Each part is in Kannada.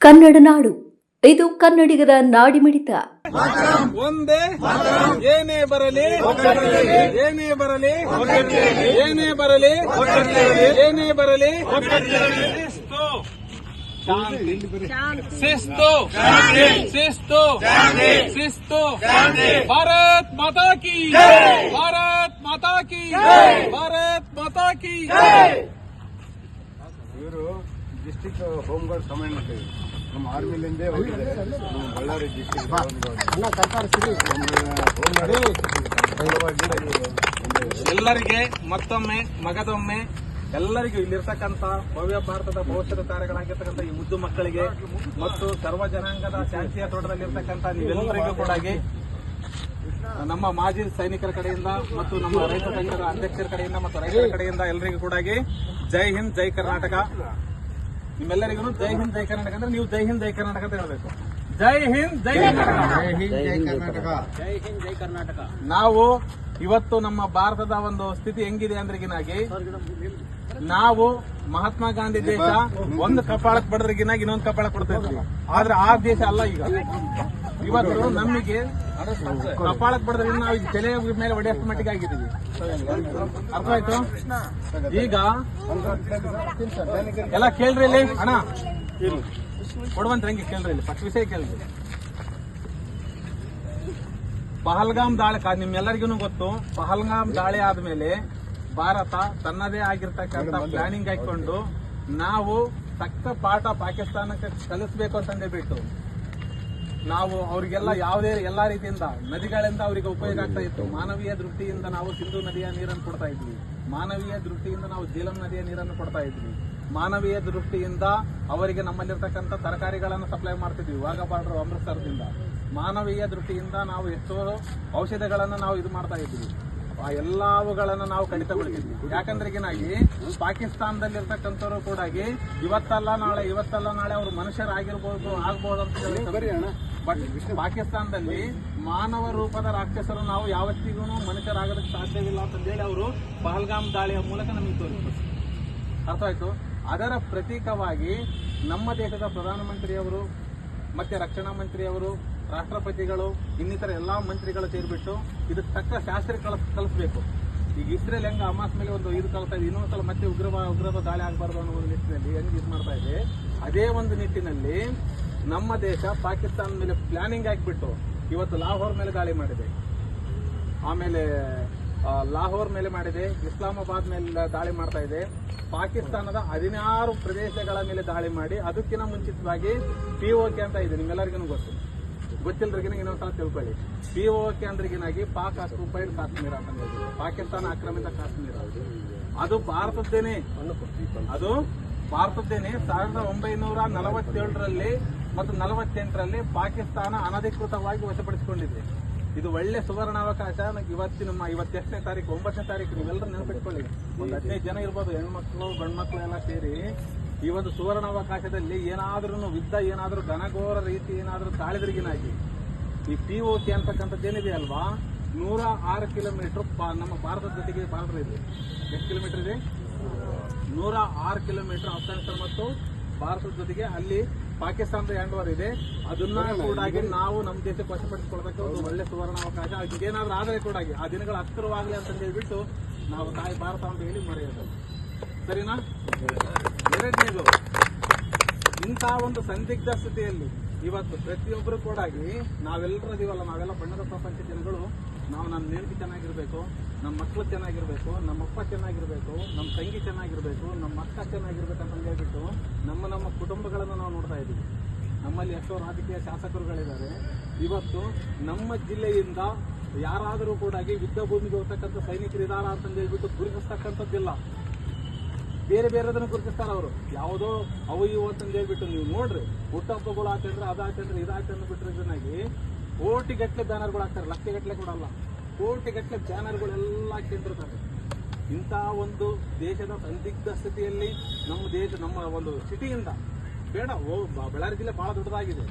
ಕನ್ನಡ ನಾಡು. ಇದು ಕನ್ನಡಿಗರ ನಾಡಿಮಿಡಿತ ಒಂದೇ ಏನೇ ಬರಲಿ ಏನೇ ಬರಲಿ ಏನೇ ಬರಲಿ ಏನೇ ಬರಲಿ ಶಿಸ್ತು. ಶಿಸ್ತು. ಶಿಸ್ತು. ಭಾರತ್ ಮಾತಾ ಕಿ ಭಾರತ್ ಮಾತಾ ಕಿ ಭಾರತ್ ಮಾತಾ ಕಿ ಇವರು ಡಿಸ್ಟಿಕ್ ಹೋಮ್ ಗಾರ್ಡ್ ಕಮಾಂಡ್ ನಮ್ಮ ಆರ್ಮಿಲಿಂದೇ ಹೋಗಿದ್ದಾರೆ. ನಮ್ಮ ಬಳ್ಳಾರಿ ಡಿಸ್ಟಿಕ್ ಎಲ್ಲರಿಗೆ ಮತ್ತೊಮ್ಮೆ ಮಗದೊಮ್ಮೆ ಎಲ್ಲರಿಗೂ ಇಲ್ಲಿರ್ತಕ್ಕಂಥ ಭವ್ಯ ಭಾರತದ ಭವಿಷ್ಯದ ಕಾರ್ಯಗಳಾಗಿರ್ತಕ್ಕಂಥ ಈ ಮುದ್ದು ಮಕ್ಕಳಿಗೆ ಮತ್ತು ಸರ್ವ ಜನಾಂಗದ ಶಾಂತಿಯ ತೋಟದಲ್ಲಿರ್ತಕ್ಕಂಥ ನೀವೆಲ್ಲರಿಗೂ ಕೂಡ ನಮ್ಮ ಮಾಜಿ ಸೈನಿಕರ ಕಡೆಯಿಂದ ಮತ್ತು ನಮ್ಮ ರೈತ ಸಂಘದ ಅಧ್ಯಕ್ಷರ ಕಡೆಯಿಂದ ಮತ್ತು ರೈತರ ಕಡೆಯಿಂದ ಎಲ್ಲರಿಗೂ ಕೂಡ ಜೈ ಹಿಂದ್ ಜೈ ಕರ್ನಾಟಕ. ನಿಮ್ಮೆಲ್ಲರಿಗೂ ಜೈ ಹಿಂದ್ ಜೈ ಕರ್ನಾಟಕ ಅಂದ್ರೆ ನೀವು ಜೈ ಹಿಂದ್ ಜೈ ಕರ್ನಾಟಕ ಅಂತ ಹೇಳಬೇಕು. ಜೈ ಹಿಂದ್ ಜೈ ಕರ್ನಾಟಕ. ನಾವು ಇವತ್ತು ನಮ್ಮ ಭಾರತದ ಒಂದು ಸ್ಥಿತಿ ಹೆಂಗಿದೆ ಅಂದ್ರಿಗಿನಾಗಿ ನಾವು ಮಹಾತ್ಮ ಗಾಂಧಿ ದೇಶ ಒಂದು ಕಪಾಳಕ್ ಬಡದ್ರಿಗಿನಾಗಿ ಇನ್ನೊಂದು ಕಪಾಳಕ್ ಕೊಡ್ತಾ ಇದ್ವಿ. ಆದ್ರೆ ಆ ದೇಶ ಅಲ್ಲ ಈಗ. ಇವತ್ತು ನಮಗೆ ಕಪಾಳಕ್ ಬಡದ್ರೆ ನಾವು ತಲೆ ಮೇಲೆ ಒಡೆಯಷ್ಟು ಮಟ್ಟಿಗೆ ಆಗಿದ್ದೀವಿ ಅರ್ಥ ಆಯ್ತು? ಈಗ ಎಲ್ಲ ಕೇಳ್ರಿ ಇಲ್ಲಿ, ಅಣ್ಣ. ಕೊಡುವಂತ ಹಂಗೆ ಕೇಳ್ರಿ ಇಲ್ಲಿ, ಪಕ್ಷ ವಿಷಯ ಕೇಳ್ರಿ. ಪಹಲ್ಗಾಮ್ ದಾಳಿ ನಿಮ್ಮೆಲ್ಲರಿಗೂ ಗೊತ್ತು, ಪಹಲ್ಗಾಮ್ ದಾಳಿ ಆದ್ಮೇಲೆ ಭಾರತ ತನ್ನದೇ ಆಗಿರ್ತಕ್ಕಂಥ ಪ್ಲಾನಿಂಗ್ ಹಾಕೊಂಡು ನಾವು ತಕ್ಕ ಪಾಠ ಪಾಕಿಸ್ತಾನಕ್ಕೆ ಕಲಿಸ್ಬೇಕು ಅಂತಂದೇ ಬಿಟ್ಟು ನಾವು ಅವರಿಗೆಲ್ಲ ಯಾವುದೇ ಎಲ್ಲಾ ರೀತಿಯಿಂದ ನದಿಗಳಿಂದ ಅವರಿಗೆ ಉಪಯೋಗ ಆಗ್ತಾ ಇತ್ತು. ಮಾನವೀಯ ದೃಷ್ಟಿಯಿಂದ ನಾವು ಸಿಂಧು ನದಿಯ ನೀರನ್ನು ಕೊಡ್ತಾ ಇದ್ವಿ. ಮಾನವೀಯ ದೃಷ್ಟಿಯಿಂದ ನಾವು ಜೀಲಂ ನದಿಯ ನೀರನ್ನು ಕೊಡ್ತಾ ಇದ್ವಿ. ಮಾನವೀಯ ದೃಷ್ಟಿಯಿಂದ ಅವರಿಗೆ ನಮ್ಮಲ್ಲಿರ್ತಕ್ಕಂಥ ತರಕಾರಿಗಳನ್ನು ಸಪ್ಲೈ ಮಾಡ್ತಿದ್ವಿ ವಾಘಬಾರ್ಡರ್ ಅಮೃತಸರದಿಂದ. ಮಾನವೀಯ ದೃಷ್ಟಿಯಿಂದ ನಾವು ಎಷ್ಟೋ ಔಷಧಗಳನ್ನು ನಾವು ಇದು ಮಾಡ್ತಾ ಇದ್ವಿ. ಆ ಎಲ್ಲವುಗಳನ್ನು ನಾವು ಕಡಿತಗೊಳಿಸಿದ್ವಿ ಯಾಕಂದ್ರೆ ಈಗಿನಾಗಿ ಪಾಕಿಸ್ತಾನದಲ್ಲಿರ್ತಕ್ಕಂಥವ್ರು ಕೂಡ ಇವತ್ತಲ್ಲ ನಾಳೆ ಇವತ್ತಲ್ಲ ನಾಳೆ ಅವರು ಮನುಷ್ಯರಾಗಿರ್ಬೋದು, ಆಗ್ಬೋದು ಅಂತ ಹೇಳಿ ಬಟ್ ಪಾಕಿಸ್ತಾನದಲ್ಲಿ ಮಾನವ ರೂಪದ ರಾಕ್ಷಸರು ನಾವು ಯಾವತ್ತಿಗೂ ಮನುಷ್ಯರಾಗೋದಕ್ಕೆ ಸಾಧ್ಯವಿಲ್ಲ ಅಂತಂದೇಳಿ ಅವರು ಪಹಲ್ಗಾಮ್ ದಾಳಿಯ ಮೂಲಕ ನಮಗೆ ತೋರಿಸ್ತಾರೆ ಅರ್ಥ ಆಯ್ತು? ಅದರ ಪ್ರತೀಕವಾಗಿ ನಮ್ಮ ದೇಶದ ಪ್ರಧಾನಮಂತ್ರಿಯವರು ಮತ್ತೆ ರಕ್ಷಣಾ ಮಂತ್ರಿಯವರು, ರಾಷ್ಟ್ರಪತಿಗಳು, ಇನ್ನಿತರ ಎಲ್ಲ ಮಂತ್ರಿಗಳು ಸೇರಿಬಿಟ್ಟು ಇದಕ್ಕೆ ತಕ್ಕ ಶಾಸ್ತ್ರ ಕಲಿಸ್ ಕಲಿಸ್ಬೇಕು. ಈಗ ಇಸ್ರೇಲ್ ಹೆಂಗ ಹಮಾಸ್ ಮೇಲೆ ಒಂದು ಇದು ಕಲಿಸ್ತಾ ಇದೆ ಇನ್ನೊಂದ್ಸಲ ಮತ್ತೆ ಉಗ್ರವ ಉಗ್ರವ ದಾಳಿ ಆಗಬಾರ್ದು ಅನ್ನೋ ಒಂದು ನಿಟ್ಟಿನಲ್ಲಿ ಹೆಂಗ್ ಇದು ಮಾಡ್ತಾ ಇದೆ, ಅದೇ ಒಂದು ನಿಟ್ಟಿನಲ್ಲಿ ನಮ್ಮ ದೇಶ ಪಾಕಿಸ್ತಾನ ಮೇಲೆ ಪ್ಲಾನಿಂಗ್ ಆಗಿಬಿಟ್ಟು ಇವತ್ತು ಲಾಹೋರ್ ಮೇಲೆ ದಾಳಿ ಮಾಡಿದೆ. ಆಮೇಲೆ ಲಾಹೋರ್ ಮೇಲೆ ಮಾಡಿದೆ, ಇಸ್ಲಾಮಾಬಾದ್ ಮೇಲೆ ದಾಳಿ ಮಾಡ್ತಾ ಇದೆ. ಪಾಕಿಸ್ತಾನದ ಹದಿನಾರು ಪ್ರದೇಶಗಳ ಮೇಲೆ ದಾಳಿ ಮಾಡಿ ಅದಕ್ಕಿಂತ ಮುಂಚಿತವಾಗಿ ಪಿ ಕೆ ಅಂತ ಇದೆ. ನಿಮ್ಮೆಲ್ಲರಿಗೂ ಗೊತ್ತು. ಗೊತ್ತಿಲ್ಲರಿಗಿನ ಇನ್ನೊಂದ್ಸಲ ತಿಳ್ಕೊಳ್ಳಿ. ಪಿ ಕೆ ಅಂದ್ರಿಗಿನಾಗಿ ಪಾಕ್ ಆಕ್ಯುಪೈಡ್ ಕಾಶ್ಮೀರ ಅಂತ. ಪಾಕಿಸ್ತಾನ ಆಕ್ರಮಿತ ಕಾಶ್ಮೀರ. ಅದು ಭಾರತದ್ದೇನೆ. ಅದು ಭಾರತದ್ದೇನೆ. ಸಾವಿರದ ಒಂಬೈನೂರ ನಲವತ್ತೇಳರಲ್ಲಿ ಮತ್ತು ನಲವತ್ತೆಂಟರಲ್ಲಿ ಪಾಕಿಸ್ತಾನ ಅನಧಿಕೃತವಾಗಿ ವಶಪಡಿಸಿಕೊಂಡಿದೆ. ಇದು ಒಳ್ಳೆ ಸುವರ್ಣಾವಕಾಶ. ಇವತ್ತು ಇವತ್ತಿನ ಮ- ಇವತ್ತೆಷ್ಟನೇ ತಾರೀಕು, ಒಂಬತ್ತನೇ ತಾರೀಕು ನೀವೆಲ್ಲರೂ ನೆನಪಿಟ್ಕೊಳ್ಳಿ. ಒಂದು ಹದಿನೈದು ಜನ ಇರ್ಬೋದು, ಹೆಣ್ಮಕ್ಳು, ಗಂಡ್ಮಕ್ಳು ಎಲ್ಲ ಸೇರಿ. ಈ ಒಂದು ಸುವರ್ಣಾವಕಾಶದಲ್ಲಿ ಏನಾದ್ರೂ ಯುದ್ಧ, ಏನಾದರೂ ಘನಘೋರ ರೀತಿ, ಏನಾದರೂ ತಾಳಿದ್ರಿಗಿನಾಗಿ. ಈ ಪಿ ಓ ಸಿ ಅಂತಕ್ಕಂಥದ್ದು ಏನಿದೆ ಅಲ್ವಾ? ನೂರ ಆರು ಕಿಲೋಮೀಟರ್ ನಮ್ಮ ಭಾರತದ ಜೊತೆಗೆ ಬಾರ್ಡರ್ ಇದೆ. ಎಷ್ಟು ಕಿಲೋಮೀಟರ್ ಇದೆ? ನೂರ ಆರು ಕಿಲೋಮೀಟರ್ ಅಫ್ಘಾನಿಸ್ತಾನ ಮತ್ತು ಭಾರತದ ಜೊತೆಗೆ ಅಲ್ಲಿ ಪಾಕಿಸ್ತಾನದ ಹ್ಯಾಂಡ್ ಓವರ್ ಇದೆ. ಅದನ್ನ ಕೂಡ ನಾವು ನಮ್ಮ ದೇಶಕ್ಕೆ ವಶಪಡಿಸಿಕೊಳ್ಳೋದಕ್ಕೆ ಒಂದು ಒಳ್ಳೆ ಸುವರ್ಣಾವಕಾಶ. ಏನಾದರೂ ಆದರೆ ಕೂಡ ಆ ದಿನಗಳ ಹತ್ತಿರವಾಗಲಿ ಅಂತ ಹೇಳ್ಬಿಟ್ಟು ನಾವು ತಾಯಿ ಭಾರತ ಅಂತ ಹೇಳಿ ಮರೆಯೋದು. ಸರಿನಾ? ಎರಡನೇದು ಇಂತಹ ಒಂದು ಸಂದಿಗ್ಧ ಸ್ಥಿತಿಯಲ್ಲಿ ಇವತ್ತು ಪ್ರತಿಯೊಬ್ಬರು ಕೂಡ ನಾವೆಲ್ಲರೂ ಇದೀವಲ್ಲ ನಾವೆಲ್ಲ ಬಣ್ಣದ ಪ್ರಪಂಚ ಜನಗಳು ನಾವು ನನ್ನ ನೆನಪು ಚೆನ್ನಾಗಿರ್ಬೇಕು. ನಮ್ಮ ಮಕ್ಕಳು ಚೆನ್ನಾಗಿರ್ಬೇಕು ನಮ್ಮಪ್ಪ ಚೆನ್ನಾಗಿರ್ಬೇಕು, ನಮ್ಮ ತಂಗಿ ಚೆನ್ನಾಗಿರ್ಬೇಕು, ನಮ್ಮ ಅಕ್ಕ ಚೆನ್ನಾಗಿರ್ಬೇಕು ಅಂತ ಹೇಳ್ಬಿಟ್ಟು ನಮ್ಮ ನಮ್ಮ ಕುಟುಂಬಗಳನ್ನು ನಾವು ನೋಡ್ತಾ ಇದ್ದೀವಿ. ನಮ್ಮಲ್ಲಿ ಎಷ್ಟೋ ರಾಜಕೀಯ ಶಾಸಕರುಗಳಿದ್ದಾರೆ. ಇವತ್ತು ನಮ್ಮ ಜಿಲ್ಲೆಯಿಂದ ಯಾರಾದರೂ ಕೂಡ ಯುದ್ಧ ಭೂಮಿಗೆ ಹೋಗ್ತಕ್ಕಂಥ ಸೈನಿಕರು ಇದಾರ ಅಂತ ಹೇಳ್ಬಿಟ್ಟು ಗುರುತಿಸ್ತಕ್ಕಂಥದ್ದಿಲ್ಲ. ಬೇರೆ ಬೇರೆದನ್ನು ಗುರುತಿಸ್ತಾರೆ ಅವರು. ಯಾವುದೋ ಅವು ಇವು ಅಂತಂದು ಹೇಳ್ಬಿಟ್ಟು ನೀವು ನೋಡ್ರಿ. ಹುಟ್ಟಹಬ್ಬಗಳು ಆಚಂದ್ರೆ ಅದಾಚಂದ್ರೆ ಇದಾಚಂದ್ರೆ ಬಿಟ್ಟರೆ ಇದನ್ನಾಗಿ ಕೋಟಿಗಟ್ಟಲೆ ಬ್ಯಾನರ್ಗಳು ಹಾಕ್ತಾರೆ. ಲಕ್ಷಗಟ್ಟಲೆ ಕೂಡ ಅಲ್ಲ. ಕೋಟಿಗಟ್ಟಲೆ ಚಾನಲ್ಗಳೆಲ್ಲ ಹಾಕೊಂಡಿರ್ತಾರೆ ಇಂಥ ಒಂದು ದೇಶದ ಸಂದಿಗ್ಧ ಸ್ಥಿತಿಯಲ್ಲಿ ನಮ್ಮ ದೇಶ, ನಮ್ಮ ಒಂದು ಸಿಟಿಯಿಂದ, ಬೇಡ, ಓ ಬಳ್ಳಾರಿ ಜಿಲ್ಲೆ ಬಹಳ ದೊಡ್ಡದಾಗಿದೆ.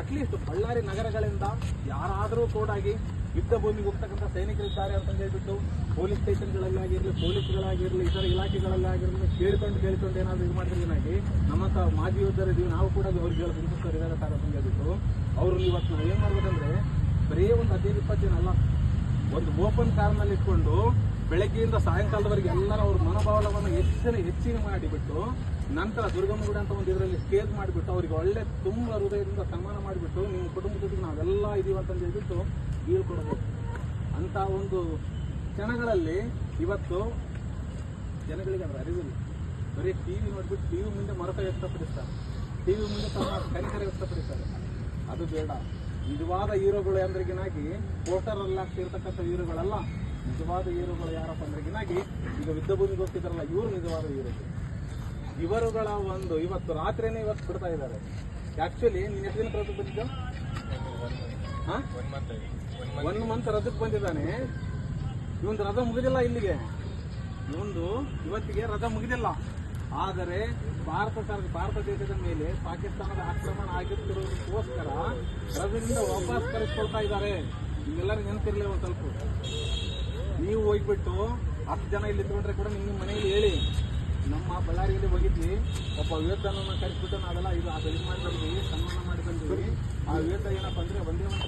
ಅಟ್ಲೀಸ್ಟ್ ಬಳ್ಳಾರಿ ನಗರಗಳಿಂದ ಯಾರಾದರೂ ಕೂಡಾಗಿ ಯುದ್ಧ ಭೂಮಿಗೆ ಹೋಗ್ತಕ್ಕಂಥ ಸೈನಿಕರಿದ್ದಾರೆ ಅಂತ ಹೇಳ್ಬಿಟ್ಟು ಪೊಲೀಸ್ ಸ್ಟೇಷನ್ಗಳಲ್ಲಿ ಆಗಿರಲಿ, ಪೊಲೀಸ್ಗಳಾಗಿರಲಿ, ಇತರ ಇಲಾಖೆಗಳಲ್ಲಿ ಆಗಿರಲಿ ಕೇಳ್ಕೊಂಡು ಕೇಳ್ಕೊಂಡು ಏನಾದರೂ ಇದು ಮಾಡಿದ್ರಿನಾಗಿ ನಮ್ಮಂತ ಮಾಜಿ ಯೋಧರು ನಾವು ಕೂಡ ಅವ್ರಿಗೆ ಸರ್ ಇದ್ದಾರೆ ಅಂತ ಹೇಳ್ಬಿಟ್ಟು ಅವರು ಇವತ್ತು ನಾವು ಏನು ಮಾಡ್ಬೇಕಂದ್ರೆ ಬರೀ ಒಂದು ಹದಿನೈದು ಇಪ್ಪತ್ತು ಜನ ಅಲ್ಲ ಒಂದು ಓಪನ್ ಕಾರ್ನಲ್ಲಿ ಇಟ್ಕೊಂಡು ಬೆಳಗ್ಗೆಯಿಂದ ಸಾಯಂಕಾಲದವರೆಗೆ ಎಲ್ಲರ ಅವ್ರ ಮನೋಭಾವವನ್ನು ಹೆಚ್ಚಿನ ಹೆಚ್ಚಿನ ಮಾಡಿಬಿಟ್ಟು, ನಂತರ ದುರ್ಗಮ್ಮಗುಡಿ ಅಂತ ಒಂದು ಇದರಲ್ಲಿ ಸ್ಟೇಜ್ ಮಾಡಿಬಿಟ್ಟು, ಅವರಿಗೆ ಒಳ್ಳೆ ತುಂಬ ಹೃದಯದಿಂದ ಸನ್ಮಾನ ಮಾಡಿಬಿಟ್ಟು, ನಿಮ್ಮ ಕುಟುಂಬದ ಜೊತೆಗೆ ನಾವೆಲ್ಲ ಇದೀವಿ ಅಂತ ಹೇಳ್ಬಿಟ್ಟು ಬೀಳ್ಕೊಡ್ಬೋದು ಅಂತ ಒಂದು ಕ್ಷಣಗಳಲ್ಲಿ ಇವತ್ತು ಜನಗಳಿಗೆ ಅದರ ಅರಿವಿಲ್ಲ. ಬರೀ ಟಿ ವಿ ನೋಡ್ಬಿಟ್ಟು ಟಿವಿ ಮುಂದೆ ಮರಕ ವ್ಯಕ್ತಪಡಿಸ್ತಾರೆ. ಟಿವಿ ಮುಂದೆ ತಮ್ಮ ಕನಿಕರ ವ್ಯಕ್ತಪಡಿಸ್ತಾರೆ. ಅದು ಬೇಡ. ನಿಜವಾದ ಹೀರೋಗಳು ಅಂದ್ರಿಗಿನಾಗಿ ಪೋಸ್ಟರ್ ಅಲ್ಲಿ ಆಗ್ತಿರ್ತಕ್ಕಂಥ ಹೀರೋಗಳಲ್ಲ ನಿಜವಾದ ಹೀರೋಗಳು ಯಾರಪ್ಪ ಅಂದ್ರಿಗಿನಾಗಿ ಈಗ ಯುದ್ಧ ಭೂಮಿಗೆ ಹೋಗ್ತಿದಾರಲ್ಲ ಇವರು ನಿಜವಾದ ಹೀರೋಗಳು ಇವರುಗಳ ಒಂದು ಇವತ್ತು ರಾತ್ರಿನೇ ಇವತ್ತು ಬಿಡ್ತಾ ಇದ್ದಾರೆ. ಆಕ್ಚುಲಿ ನೀನು ಎಷ್ಟು ದಿನ ರಜಕ್ ಬಂದಿದ್ದ? ಒನ್ ಮಂತ್ ರಜಕ್ಕೆ ಬಂದಿದ್ದಾನೆ. ಇವೊಂದು ರಜ ಮುಗಿದಿಲ್ಲ ಇಲ್ಲಿಗೆ. ಇವೊಂದು ಇವತ್ತಿಗೆ ರಜಾ ಮುಗಿದಿಲ್ಲ. ಆದರೆ ಭಾರತ ಸರ್, ಭಾರತ ದೇಶದ ಮೇಲೆ ಪಾಕಿಸ್ತಾನದ ಆಕ್ರಮಣ ಆಗಿರ್ತಿರೋದಕ್ಕೋಸ್ಕರ ರಜದಿಂದ ವಾಪಸ್ ಕರೆಸ್ಕೊಳ್ತಾ ಇದ್ದಾರೆ. ನಿಮ್ಗೆಲ್ಲರೂ ನೆನಪಿರ್ಲಿ ಒಂದು ಸ್ವಲ್ಪ. ನೀವು ಹೋಗ್ಬಿಟ್ಟು ಹತ್ತು ಜನ ಇಲ್ಲಿ ತಗೊಂಡ್ರೆ ಕೂಡ ನಿಮ್ಮ ಮನೆಯಲ್ಲಿ ಹೇಳಿ. ನಮ್ಮ ಬಳ್ಳಾರಿಯಲ್ಲಿ ಹೋಗಿದ್ವಿ. ಒಬ್ಬ ಯೋಧನನ್ನ ಕರೆಸ್ಬಿಟ್ಟು ನಾವೆಲ್ಲ ಇದು ಅದು ಇದು ಮಾಡಿ ಬಂದ್ವಿ ಸನ್ಮಾನ ಮಾಡಿ ಬಂದ್ವಿ. ಆ ವಿವೇಕ ಏನಪ್ಪ ಅಂದ್ರೆ ಒಂದೇ ಒಂದು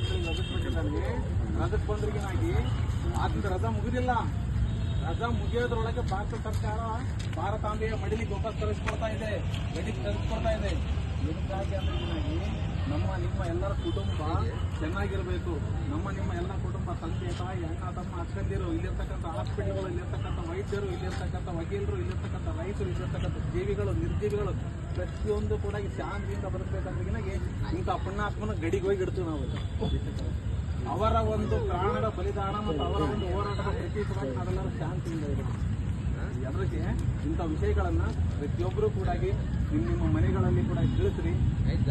ರಜಕ್ಕೆ ಬಂದ್ರಿಗಿನಾಗಿ? ಆತನ ರಜಾ ಮುಗಿದಿಲ್ಲ. ರಜಾ ಮುಗಿಯೋದ್ರೊಳಗೆ ಭಾರತ ಸರ್ಕಾರ ಭಾರತಾಂಬೆಯ ಮಡಿಲಿ ವಾಪಸ್ ತರಿಸ್ಕೊಡ್ತಾ ಇದೆ, ಮಡಿಲಿ ತರಿಸ್ಕೊಡ್ತಾ ಇದೆ. ಇದಕ್ಕಾಗಿ ಅಂದ್ರೆ ನಮ್ಮ, ನಿಮ್ಮ ಎಲ್ಲರ ಕುಟುಂಬ ಚೆನ್ನಾಗಿರಬೇಕು. ನಮ್ಮ, ನಿಮ್ಮ ಎಲ್ಲ ಕುಟುಂಬ ತಂದೆ, ತಾಯಿ, ಅಣ್ಣ, ತಮ್ಮ, ಅಕ್ಕಂದಿರು, ಇಲ್ಲಿರ್ತಕ್ಕಂಥ ಹಾಸ್ಪಿಟಲ್ಗಳು ಇಲ್ಲಿರ್ತಕ್ಕಂಥ ವೈದ್ಯರು, ಇಲ್ಲಿರ್ತಕ್ಕಂಥ ವಕೀಲರು, ಇಲ್ಲಿರ್ತಕ್ಕಂಥ ರೈತರು, ಇಲ್ಲಿರ್ತಕ್ಕಂಥ ಜೀವಿಗಳು, ನಿರ್ಜೀವಿಗಳು ಪ್ರತಿಯೊಂದು ಕೂಡ ಶಾಂತಿಯಿಂದ ಬದುಕಬೇಕಂದ್ರಿಗಿನಾಗಿ ಇಂಥ ಪುಣ್ಯಾತ್ಮನ ಗಡಿಗೆ ಹೋಗಿ ಇಡ್ತೀವಿ ನಾವು. ಅವರ ಒಂದು ಪ್ರಾಣದ ಬಲಿದಾನ ಮತ್ತು ಅವರ ಒಂದು ಹೋರಾಟದ ಪ್ರತೀಕವಾಗಿ ನಾವೆಲ್ಲರೂ ಶಾಂತಿಯಿಂದ ಇರೋದು. ಅದಕ್ಕೆ ಇಂಥ ವಿಷಯಗಳನ್ನ ಪ್ರತಿಯೊಬ್ಬರೂ ಕೂಡ ನಿಮ್ಮ ನಿಮ್ಮ ಮನೆಗಳಲ್ಲಿ ಕೂಡ ತಿಳಿಸ್ರಿ.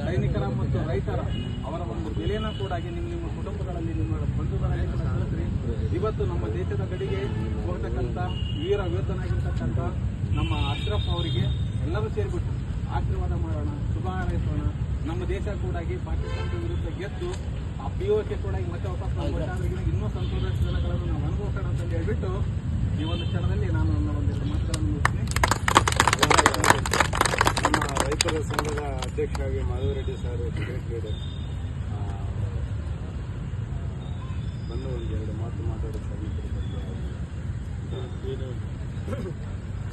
ಸೈನಿಕರ ಮತ್ತು ರೈತರ ಅವರ ಒಂದು ಬೆಲೆನ ಕೂಡ ನಿಮ್ಮ ನಿಮ್ಮ ಕುಟುಂಬಗಳಲ್ಲಿ, ನಿಮ್ಮ ಬಂಧುಗಳಲ್ಲಿ ಕೂಡ ತಿಳಿಸ್ರಿ. ಇವತ್ತು ನಮ್ಮ ದೇಶದ ಗಡಿಗೆ ಹೋಗ್ತಕ್ಕಂಥ ವೀರ ಯೋಧನಾಗಿರ್ತಕ್ಕಂಥ ನಮ್ಮ ಅಶ್ರಫ್ ಅವರಿಗೆ ಎಲ್ಲರೂ ಸೇರಿಬಿಟ್ಟು ಆಶೀರ್ವಾದ ಮಾಡೋಣ, ಶುಭ ಹಾರೈಸೋಣ. ನಮ್ಮ ದೇಶ ಕೂಡ ಪಾಕಿಸ್ತಾನದ ವಿರುದ್ಧ ಗೆದ್ದು ಆ ಪಿ ಓ ಕೆ ಕೂಡ ಮತ್ತೆ ವಾಪಸ್ ಇನ್ನೂ ಸಂತೋಷ ಜನಗಳನ್ನು ನಾವು ಅನುಭವಿಸೋಣ ಅಂತ ಹೇಳ್ಬಿಟ್ಟು ಈ ಒಂದು ಕ್ಷಣದಲ್ಲಿ ನಾನು ನನ್ನ ಎರಡು ಮಾತುಗಳನ್ನು ಮುಗಿಸ್ತೀನಿ. ನಮ್ಮ ರೈತರ ಸಂಘದ ಅಧ್ಯಕ್ಷರಾಗಿ ಮಾಧವರೆಡ್ಡಿ ಸರ್ ಆ, ಬಂದು ಒಂದು ಎರಡು ಮಾತು ಮಾತಾಡೋ ಬಗ್ಗೆ ಏನು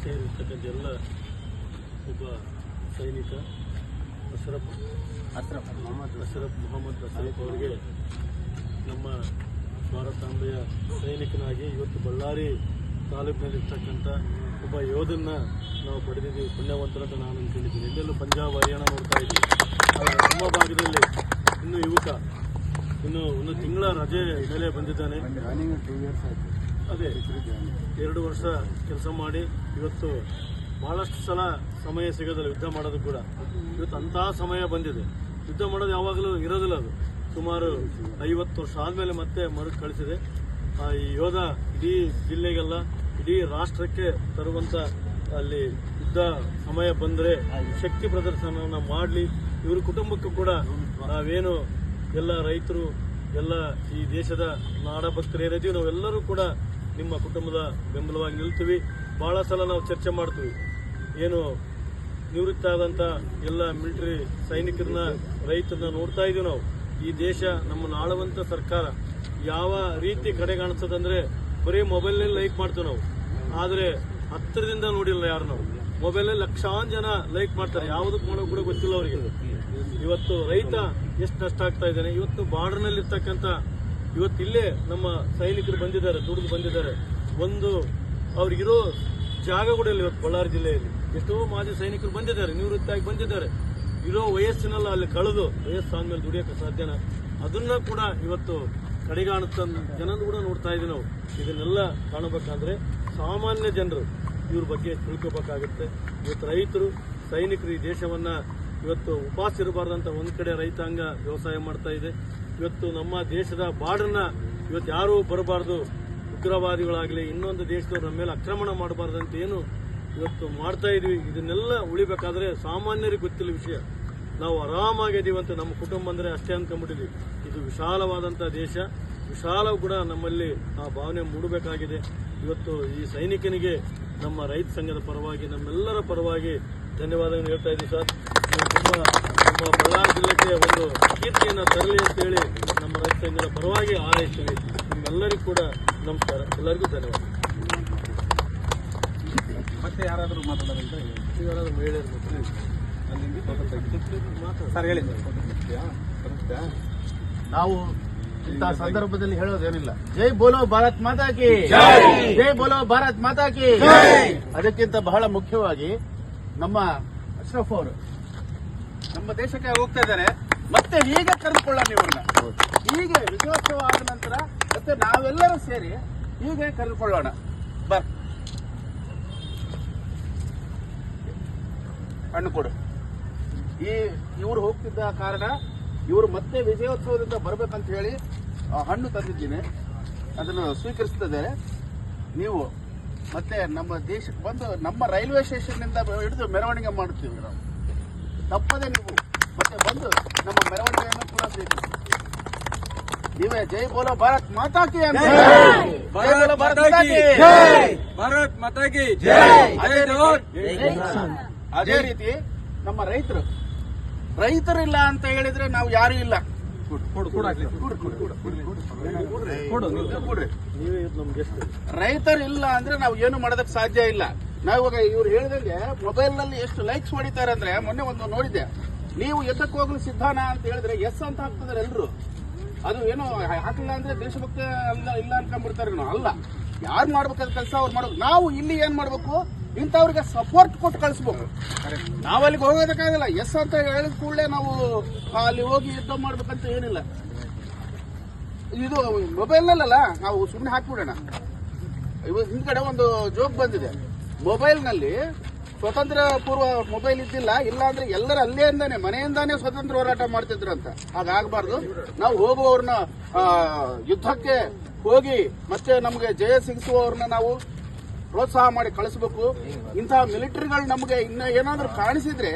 ಸೇರಿರ್ತಕ್ಕಂಥ ಎಲ್ಲ ಒಬ್ಬ ಸೈನಿಕ ಅಶ್ರಫ್ ಅಶ್ರಫ್ ಮೊಹಮ್ಮದ್ ಅಶ್ರಫ್ ಮೊಹಮ್ಮದ್ ಅಶ್ರಫ್ ಅವರಿಗೆ ನಮ್ಮ ಭಾರತಾಂಬೆಯ ಸೈನಿಕನಾಗಿ ಇವತ್ತು ಬಳ್ಳಾರಿ ತಾಲೂಕಿನಲ್ಲಿರ್ತಕ್ಕಂಥ ಒಬ್ಬ ಯೋಧನ್ನ ನಾವು ಪಡೆದಿದ್ದೀವಿ. ಪುಣ್ಯವಂತರಂತ ನಾನು ಅಂದ್ಕೊಂಡಿದ್ದೀನಿ. ಎಲ್ಲೆಲ್ಲೂ ಪಂಜಾಬ್ ಹರಿಯಾಣ ನೋಡ್ತಾ ಇದ್ದೀವಿ. ಆದರೆ ನಮ್ಮ ಭಾಗದಲ್ಲಿ ಇನ್ನು ಯುವಕ ಇನ್ನು ಒಂದು ತಿಂಗಳ ರಜೆ ಮೇಲೆ ಬಂದಿದ್ದಾನೆ. ಅದೇ ಎರಡು ವರ್ಷ ಕೆಲಸ ಮಾಡಿ ಇವತ್ತು ಬಹಳಷ್ಟು ಸಲ ಸಮಯ ಸಿಗೋದಿಲ್ಲ ಯುದ್ಧ ಮಾಡೋದು ಕೂಡ. ಇವತ್ತು ಅಂತಹ ಸಮಯ ಬಂದಿದೆ. ಯುದ್ಧ ಮಾಡೋದು ಯಾವಾಗಲೂ ಇರೋದಿಲ್ಲ ಅದು. ಸುಮಾರು ಐವತ್ತು ವರ್ಷ ಆದಮೇಲೆ ಮತ್ತೆ ಮರು ಕಳಿಸಿದೆ. ಆ, ಈ ಯೋಧ ಇಡೀ ಜಿಲ್ಲೆಗೆಲ್ಲ ಇಡೀ ರಾಷ್ಟ್ರಕ್ಕೆ ತರುವಂತ ಅಲ್ಲಿ ಯುದ್ಧ ಸಮಯ ಬಂದರೆ ಶಕ್ತಿ ಪ್ರದರ್ಶನವನ್ನು ಮಾಡಲಿ. ಇವ್ರ ಕುಟುಂಬಕ್ಕೂ ಕೂಡ ನಾವೇನು ಎಲ್ಲ ರೈತರು ಎಲ್ಲ ಈ ದೇಶದ ನಾಡ ಭಕ್ತರು ನಾವೆಲ್ಲರೂ ಕೂಡ ನಿಮ್ಮ ಕುಟುಂಬದ ಬೆಂಬಲವಾಗಿ ನಿಲ್ತೀವಿ. ಭಾಳ ಸಲ ನಾವು ಚರ್ಚೆ ಮಾಡ್ತೀವಿ. ಏನು ನಿವೃತ್ತ ಆದಂತ ಎಲ್ಲ ಮಿಲಿಟರಿ ಸೈನಿಕರನ್ನ, ರೈತರನ್ನ ನೋಡ್ತಾ ಇದೀವಿ ನಾವು. ಈ ದೇಶ ನಮ್ಮನ್ನು ಆಳುವಂತ ಸರ್ಕಾರ. ಯಾವ ರೀತಿ ಕಡೆಗಾಣಿಸ್ತದಂದ್ರೆ ಬರೀ ಮೊಬೈಲ್ನಲ್ಲಿ ಲೈಕ್ ಮಾಡ್ತೀವಿ ನಾವು. ಆದ್ರೆ ಹತ್ತಿರದಿಂದ ನೋಡಿಲ್ಲ ಯಾರು ನಾವು. ಮೊಬೈಲಲ್ಲಿ ಲಕ್ಷಾಂತರ ಜನ ಲೈಕ್ ಮಾಡ್ತಾರೆ. ಯಾವುದಕ್ಕೆ ಮಾಡೋ ಕೂಡ ಗೊತ್ತಿಲ್ಲ ಅವರಿಗೆ. ಇವತ್ತು ರೈತ ಎಷ್ಟು ನಷ್ಟ ಆಗ್ತಾ ಇದ್ದಾನೆ. ಇವತ್ತು ಬಾರ್ಡರ್ನಲ್ಲಿ ಇರ್ತಕ್ಕಂಥ ಇವತ್ತು ಇಲ್ಲೇ ನಮ್ಮ ಸೈನಿಕರು ಬಂದಿದ್ದಾರೆ, ದುಡಿದು ಬಂದಿದ್ದಾರೆ. ಒಂದು ಅವ್ರಿಗಿರೋ ಜಾಗ ಕೂಡ ಇಲ್ಲ ಇವತ್ತು ಬಳ್ಳಾರಿ ಜಿಲ್ಲೆಯಲ್ಲಿ. ಎಷ್ಟೋ ಮಾಜಿ ಸೈನಿಕರು ಬಂದಿದ್ದಾರೆ ನಿವೃತ್ತಿಯಾಗಿ ಬಂದಿದ್ದಾರೆ. ಇರೋ ವಯಸ್ಸಿನಲ್ಲ ಅಲ್ಲಿ ಕಳೆದು ವಯಸ್ಸು ಆದ್ಮೇಲೆ ದುಡಿಯೋಕೆ ಸಾಧ್ಯನ? ಅದನ್ನ ಕೂಡ ಇವತ್ತು ಕಡೆಗಾಣುತ್ತ ಜನನ ಕೂಡ ನೋಡ್ತಾ ಇದ್ದೀವಿ ನಾವು. ಇದನ್ನೆಲ್ಲ ಕಾಣಬೇಕಾದ್ರೆ ಸಾಮಾನ್ಯ ಜನರು ಇವ್ರ ಬಗ್ಗೆ ತಿಳ್ಕೋಬೇಕಾಗುತ್ತೆ. ಇವತ್ತು ರೈತರು, ಸೈನಿಕರು ಈ ದೇಶವನ್ನ ಇವತ್ತು ಉಪವಾಸ ಇರಬಾರ್ದಂತ ಒಂದ್ ಕಡೆ ರೈತಾಂಗ ವ್ಯವಸಾಯ ಮಾಡ್ತಾ ಇದೆ. ಇವತ್ತು ನಮ್ಮ ದೇಶದ ಬಾರ್ಡರ್ನ ಇವತ್ತು ಯಾರೂ ಬರಬಾರ್ದು. ಉಗ್ರವಾದಿಗಳಾಗಲಿ ಇನ್ನೊಂದು ದೇಶದವ್ರು ನಮ್ಮ ಮೇಲೆ ಆಕ್ರಮಣ ಮಾಡಬಾರ್ದಂತ ಏನು ಇವತ್ತು ಮಾಡ್ತಾ ಇದೀವಿ. ಇದನ್ನೆಲ್ಲ ಉಳಿಬೇಕಾದ್ರೆ ಸಾಮಾನ್ಯರಿಗೆ ಗೊತ್ತಿಲ್ಲ ವಿಷಯ. ನಾವು ಆರಾಮಾಗಿದ್ದೀವಿ ಅಂತ ನಮ್ಮ ಕುಟುಂಬ ಅಂದರೆ ಅಷ್ಟೇ ಅಂದ್ಕೊಂಡ್ಬಿಟ್ಟಿದ್ವಿ ಇದು ವಿಶಾಲವಾದಂತ ದೇಶ. ವಿಶಾಲ ಕೂಡ ನಮ್ಮಲ್ಲಿ ಆ ಭಾವನೆ ಮೂಡಬೇಕಾಗಿದೆ. ಇವತ್ತು ಈ ಸೈನಿಕನಿಗೆ ನಮ್ಮ ರೈತ ಸಂಘದ ಪರವಾಗಿ, ನಮ್ಮೆಲ್ಲರ ಪರವಾಗಿ ಧನ್ಯವಾದಗಳನ್ನು ಹೇಳ್ತಾ ಇದ್ದೀವಿ ಸರ್. ತುಂಬ ನಮ್ಮ ಬಳ್ಳಾರಿ ಜಿಲ್ಲೆಗೆ ಒಂದು ಕೀರ್ತಿಯನ್ನು ತರಲಿ ಅಂತೇಳಿ ನಮ್ಮ ರೈತ ಸಂಘದ ಪರವಾಗಿ ಆರೈಸ್ತೀವಿ ನಿಮ್ಮೆಲ್ಲರಿಗೂ ಕೂಡ ನಮಸ್ಕಾರ. ಎಲ್ಲರಿಗೂ ಧನ್ಯವಾದ ಮತ್ತೆ ಯಾರಾದರೂ ಮಾತಾಡೋದಂತ ನೀವೆಲ್ಲರೂ ಮಹಿಳೆಯರು ಸರ್ ಹೇಳಿ. ನಾವು ಇಂತಹ ಸಂದರ್ಭದಲ್ಲಿ ಹೇಳೋದೇನಿಲ್ಲ. ಜೈ ಬೋಲೋ ಭಾರತ್ ಮಾತಾಕಿ. ಜೈ! ಬೋಲೋ ಭಾರತ್ ಮಾತಾಕಿ. ಅದಕ್ಕಿಂತ ಬಹಳ ಮುಖ್ಯವಾಗಿ ನಮ್ಮ ಅಶ್ರಫ್ ಅವರು ನಮ್ಮ ದೇಶಕ್ಕೆ ಹೋಗ್ತಾ ಇದ್ದಾರೆ. ಮತ್ತೆ ಹೀಗೆ ಕರೆದುಕೊಳ್ಳ ನೀವು ಹೀಗೆ ವಿಜಯೋತ್ಸವ ಆದ ನಂತರ ಮತ್ತೆ ನಾವೆಲ್ಲರೂ ಸೇರಿ ಹೀಗೆ ಕರೆದುಕೊಳ್ಳೋಣ. ಹಣ್ಣು ಕೊಡು. ಈ ಇವರು ಹೋಗ್ತಿದ್ದ ಕಾರಣ ಇವರು ಮತ್ತೆ ವಿಜಯೋತ್ಸವದಿಂದ ಬರಬೇಕಂತ ಹೇಳಿ ಆ ಹಣ್ಣು ತಂದಿದ್ದೀನಿ. ಅದನ್ನು ಸ್ವೀಕರಿಸ್ತಿದ್ದಾರೆ ನೀವು ಮತ್ತೆ ನಮ್ಮ ದೇಶಕ್ಕೆ ಬಂದು ನಮ್ಮ ರೈಲ್ವೆ ಸ್ಟೇಷನ್ನಿಂದ ಹಿಡಿದು ಮೆರವಣಿಗೆ ಮಾಡುತ್ತೀವಿ ನಾವು. ತಪ್ಪದೆ ನೀವು ಮತ್ತೆ ಬಂದು ನಮ್ಮ ಮೆರವಣಿಗೆಯನ್ನು ಕೂಡ ಸ್ವೀಕರಿಸಿ ನೀವೇ ಜೈ ಬೋಲೋ ಭಾರತ್ ಮಾತಾಕಿ ಜೈ ಭಾರತ್ ಮಾತಾ ಕಿ. ಭಾರತ್ ಮಾತಾಗಿ ಅದೇ ರೀತಿ- ಅದೇ ರೀತಿ ನಮ್ಮ ರೈತರು ರೈತರಿಲ್ಲ ಅಂತ ಹೇಳಿದ್ರೆ ನಾವು ಯಾರು ಇಲ್ಲ ರೈತರಿಲ್ಲ ಅಂದ್ರೆ ನಾವು ಏನು ಮಾಡೋದಕ್ಕೆ ಸಾಧ್ಯ ಇಲ್ಲ ನಾವು ಇವಾಗ ಇವ್ರು ಹೇಳಿದಂಗೆ ಮೊಬೈಲ್ನಲ್ಲಿ ಎಷ್ಟು ಲೈಕ್ಸ್ ಹೊಡಿತಾರೆ ಅಂದ್ರೆ ಮೊನ್ನೆ ಒಂದು ನೋಡಿದ್ದೆ ನೀವು ಎದ್ದಕ್ಕೆ ಹೋಗಲು ಸಿದ್ಧಾನ ಅಂತ ಹೇಳಿದ್ರೆ ಎಸ್ ಅಂತ ಹಾಕ್ತಿದಾರೆ ಎಲ್ರು ಅದು ಏನೋ ಹಾಕಿಲ್ಲ ಅಂದ್ರೆ ದೇಶಭಕ್ತ ಇಲ್ಲ ಅನ್ಕೊಂಡ್ಬಿಡ್ತಾರೆ ಅಲ್ಲ ಯಾರು ಮಾಡ್ಬೇಕಾದ ಕೆಲಸ ಅವ್ರು ಮಾಡ್ಬೇಕು ನಾವು ಇಲ್ಲಿ ಏನ್ ಮಾಡ್ಬೇಕು ಇಂಥವ್ರಿಗೆ ಸಪೋರ್ಟ್ ಕೊಟ್ಟು ಕಳಿಸ್ಬೇಕು. ನಾವು ಅಲ್ಲಿಗೆ ಹೋಗೋದಕ್ಕಾಗಲ್ಲ. ಎಸ್ ಅಂತ ಹೇಳಿದ ಕೂಡಲೇ ನಾವು ಅಲ್ಲಿ ಹೋಗಿ ಯುದ್ಧ ಮಾಡ್ಬೇಕಂತ ಏನಿಲ್ಲ. ಇದು ಮೊಬೈಲ್ನಲ್ಲ ನಾವು ಸುಮ್ಮನೆ ಹಾಕ್ಬಿಡೋಣ. ಇವಾಗ ಹಿಂದ್ಗಡೆ ಒಂದು ಜೋಕ್ ಬಂದಿದೆ. ಮೊಬೈಲ್ನಲ್ಲಿ ಸ್ವತಂತ್ರ ಪೂರ್ವ ಮೊಬೈಲ್ ಇದ್ದಿಲ್ಲ ಇಲ್ಲ ಅಂದ್ರೆ ಎಲ್ಲರ ಅಲ್ಲೇಂದಾನೆ ಮನೆಯಿಂದಾನೇ ಸ್ವತಂತ್ರ ಹೋರಾಟ ಮಾಡ್ತಿದ್ರಂತ ಹಾಗಾಗಬಾರ್ದು. ನಾವು ಹೋಗುವವ್ರನ್ನ ಯುದ್ಧಕ್ಕೆ ಹೋಗಿ ಮತ್ತೆ ನಮಗೆ ಜಯ ಸಿಗಿಸುವವ್ರನ್ನ ನಾವು ಪ್ರೋತ್ಸಾಹ ಮಾಡಿ ಕಳಿಸ್ಬೇಕು. ಇಂತಹ ಮಿಲಿಟರಿಗಳು ನಮಗೆ ಇನ್ನ ಏನಾದ್ರೂ ಕಾಣಿಸಿದ್ರೆ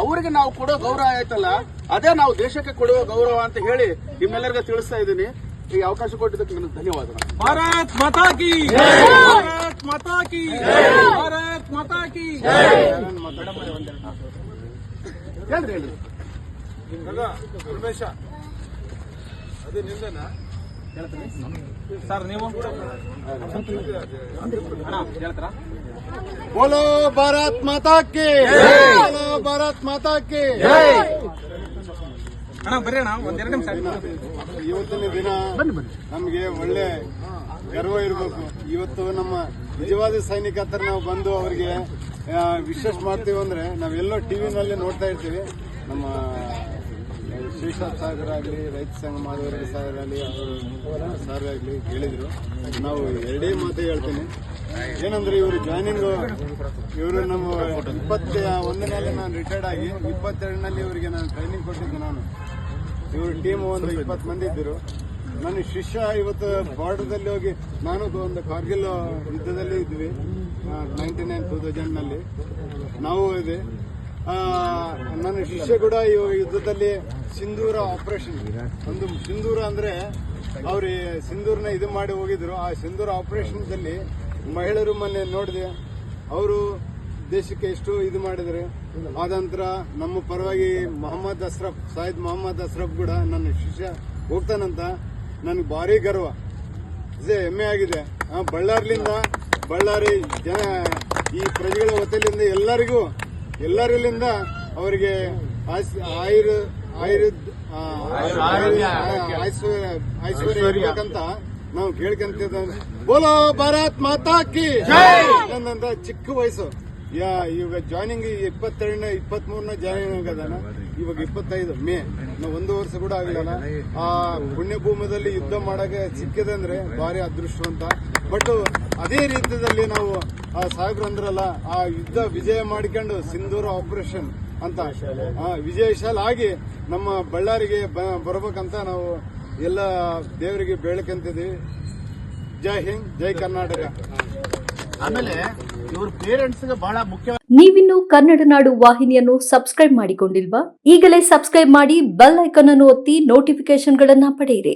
ಅವರಿಗೆ ನಾವು ಕೊಡೋ ಗೌರವ ಆಯ್ತಲ್ಲ? ಅದೇ ನಾವು ದೇಶಕ್ಕೆ ಕೊಡುವ ಗೌರವ ಅಂತ ಹೇಳಿ ನಿಮ್ಮೆಲ್ಲರಿಗೂ ತಿಳಿಸ್ತಾ ಇದ್ದೀನಿ. ಈ ಅವಕಾಶ ಕೊಟ್ಟಿದ್ದಕ್ಕೆ ನನಗೆ ಧನ್ಯವಾದಗಳು. ಭಾರತ್ ಮಾತಾ ಕಿ ಭಾರತ್ ಮಾತಾ ಕಿ ಭಾರತ್ ಮಾತಾ ಕಿ ಹೇಳ್ರಿ ಹೇಳ್ರಿ. ಉಮೇಶ ಅದೇ ನಿಂದನಾ? ಸರ್ ನೀವು? ಹೇಳ್ತಾರಾ? ಬೋಲೋ ಭಾರತ್ ಮಾತಾ ಕಿ ಬೋಲೋ ಭಾರತ್ ಮಾತಾ ಕಿ ಅಣ್ಣ ಬರ್ರಿ ಅಣ್ಣ ಒಂದೆರಡು ನಿಮಿಷ. ಇವತ್ತಿನ ದಿನ ನಮಗೆ ಒಳ್ಳೆ ಗರ್ವ ಇರಬೇಕು. ಇವತ್ತು ನಮ್ಮ ನಿಜವಾದ ಸೈನಿಕ ಹತ್ರ ನಾವು ಬಂದು ಅವರಿಗೆ ವಿಶೇಷ ಮಾಡ್ತೀವಿ ಅಂದ್ರೆ ನಾವೆಲ್ಲೋ ಟಿವಿನಲ್ಲಿ ನೋಡ್ತಾ ಇರ್ತೀವಿ. ನಮ್ಮ ಶ್ರೀಶಾಂತ್ ಸಾಗರ್ ಆಗಲಿ ರೈತ ಸಂಘ ಮಾಧವರೆಡ್ಡಿ ಸಾಗರ್ ಆಗಲಿ ಅವರು ಸರ್ ಆಗಲಿ ಹೇಳಿದ್ರು. ನಾವು ಎರಡೇ ಮಾತು ಹೇಳ್ತೀನಿ. ಏನಂದ್ರೆ ಇವರು ಜಾಯ್ನಿಂಗ್ ಇವರು ನಮ್ಮ ಇಪ್ಪತ್ತ ಒಂದನೇ ನಾನು ರಿಟೈರ್ಡ್ ಆಗಿ ಇಪ್ಪತ್ತೆರಡನಲ್ಲಿ ಇವರಿಗೆ ನಾನು ಟ್ರೈನಿಂಗ್ ಕೊಟ್ಟಿದ್ದೆ ನಾನು. ಇವರು ಟೀಮ್ ಒಂದು ಇಪ್ಪತ್ತು ಮಂದಿ ಇದ್ದರು. ನನ್ನ ಶಿಷ್ಯ ಇವತ್ತು ಬಾರ್ಡರ್ದಲ್ಲಿ ಹೋಗಿ ನಾನು ಒಂದು ಕಾರ್ಗಿಲ್ ಯುದ್ಧದಲ್ಲಿ ಇದ್ವಿ ನೈಂಟಿ ನೈನ್ ಟೂ ತೌಸಂಡ್ನಲ್ಲಿ ನಾವು ಇದೆ. ನನ್ನ ಶಿಷ್ಯ ಕೂಡ ಇವಾಗ ಯುದ್ಧದಲ್ಲಿ ಸಿಂಧೂರ ಆಪರೇಷನ್ ಒಂದು ಸಿಂಧೂರ ಅಂದ್ರೆ ಅವ್ರು ಸಿಂಧೂರ್ನ ಇದು ಮಾಡಿ ಹೋಗಿದ್ರು. ಆ ಸಿಂಧೂರ ಆಪರೇಷನ್ದಲ್ಲಿ ಮಹಿಳೆಯರು ಮೊನ್ನೆ ನೋಡಿದೆ. ಅವರು ದೇಶಕ್ಕೆ ಎಷ್ಟು ಇದು ಮಾಡಿದರೆ. ಆದ ನಂತರ ನಮ್ಮ ಪರವಾಗಿ ಮೊಹಮ್ಮದ್ ಅಸ್ರಫ್, ಸಾಯಿದ್ ಮೊಹಮ್ಮದ್ ಅಸ್ರಫ್ ಕೂಡ ನನ್ನ ಶಿಷ್ಯ ಹೋಗ್ತಾನಂತ. ನನಗೆ ಭಾರಿ ಗರ್ವ. ಇದೇ ಹೆಮ್ಮೆ ಆಗಿದೆ. ಬಳ್ಳಾರಿಲಿಂದ ಬಳ್ಳಾರಿ ಜನ ಈ ಪ್ರಜೆಗಳ ವತಿಯಿಂದ ಎಲ್ಲರಿಗೂ, ಎಲ್ಲರಲ್ಲಿಂದ ಅವರಿಗೆ ಆಯುರ್ ಐಶ್ವರ್ಯ. ಇರ್ಬೇಕಂತ ನಾವು ಕೇಳ್ಕಂತ ಬೋಲೋ ಭಾರತ್ ಮಾತಾ ಕಿ ನಂದಂತ ಚಿಕ್ಕ ವಯಸ್ಸು. ಯಾ ಇವಾಗ ಜಾಯ್ನಿಂಗ್ ಇಪ್ಪತ್ತೆರಡನೇ ಇಪ್ಪತ್ತ್ ಮೂರನೇ ಜಾಯ್ನಿಂಗ್ ಆಗದಾನ ಇವಾಗ ಇಪ್ಪತ್ತೈದು ಮೇ. ನಾವು ಒಂದು ವರ್ಷ ಕೂಡ ಆಗಲಿಲ್ಲ ಆ ಪುಣ್ಯಭೂಮದಲ್ಲಿ ಯುದ್ಧ ಮಾಡಕ್ಕೆ ಸಿಕ್ಕಿದೆ ಅಂದ್ರೆ ಭಾರಿ ಅದೃಷ್ಟವಂತ ಬಟ್ ಅದೇ ರೀತಿಯಲ್ಲಿ ನಾವು ಆ ಸಾಹೇಬ್ರು ಅಂದ್ರಲ್ಲ ಆ ಯುದ್ಧ ವಿಜಯ ಮಾಡಿಕೊಂಡು ಸಿಂಧೂರ ಆಪರೇಷನ್ ಅಂತ ಆ ವಿಶಾಲ್ ಆಗಿ ನಮ್ಮ ಬಳ್ಳಾರಿಗೆ ಬ- ಬರ್ಬೇಕಂತ ನಾವು ಎಲ್ಲ ದೇವರಿಗೆ ಬೇಳ್ಕಂತಿದ್ದೀವಿ ಜೈ ಹಿಂದ್ ಜೈ ಕರ್ನಾಟಕ. ಆಮೇಲೆ ಇವ್ರ ಪೇರೆಂಟ್ಸ್ಗೆ ಬಹಳ ಮುಖ್ಯ ನೀವಿನ್ನು ಕನ್ನಡ ನಾಡು ವಾಹಿನಿಯನ್ನು ಸಬ್ಸ್ಕ್ರೈಬ್ ಮಾಡಿಕೊಂಡಿಲ್ವಾ? ಈಗಲೇ ಸಬ್ಸ್ಕ್ರೈಬ್ ಮಾಡಿ ಬೆಲ್ ಐಕಾನ್ ಅನ್ನು ಒತ್ತಿ ನೋಟಿಫಿಕೇಶನ್ಗಳನ್ನ ಪಡೆಯಿರಿ.